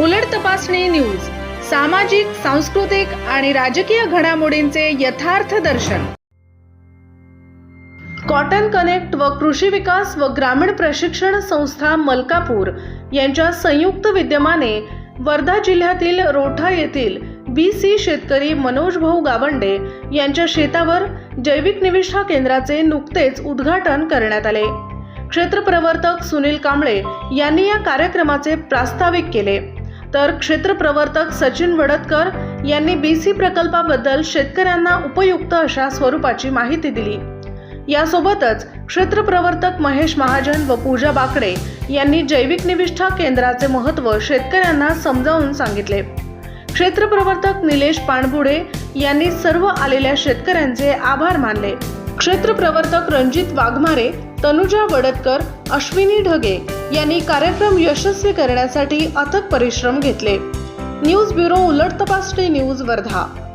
उलट तपासणी न्यूज सामाजिक सांस्कृतिक आणि राजकीय घडामोडींचे यथार्थ दर्शन. कॉटन कनेक्ट व कृषी विकास व ग्रामीण प्रशिक्षण संस्था मलकापूर यांच्या संयुक्त विद्यमाने वर्धा जिल्ह्यातील रोठा येथील बी सी शेतकरी मनोज भाऊ गावंडे यांच्या शेतावर जैविक निविष्ठा केंद्राचे नुकतेच उद्घाटन करण्यात आले. क्षेत्र प्रवर्तक सुनील कांबळे यांनी या कार्यक्रमाचे प्रास्ताविक केले. तर क्षेत्र प्रवर्तक सचिन वडतकर यांनी बी सी प्रकल्पाबद्दल शेतकऱ्यांना उपयुक्त अशा स्वरूपाची माहिती दिली. यासोबतच क्षेत्र प्रवर्तक महेश महाजन व पूजा बाकडे यांनी जैविक निविष्ठा केंद्राचे महत्त्व शेतकऱ्यांना समजावून सांगितले. क्षेत्र प्रवर्तक निलेश पाणबुडे यांनी सर्व आलेल्या शेतकऱ्यांचे आभार मानले. क्षेत्र प्रवर्तक रणजित वाघमारे तनुजा वडतकर अश्विनी ढगे यांनी कार्यक्रम यशस्वी करण्यासाठी अथक परिश्रम घेतले. न्यूज ब्युरो उलट तपासणी न्यूज वर्धा.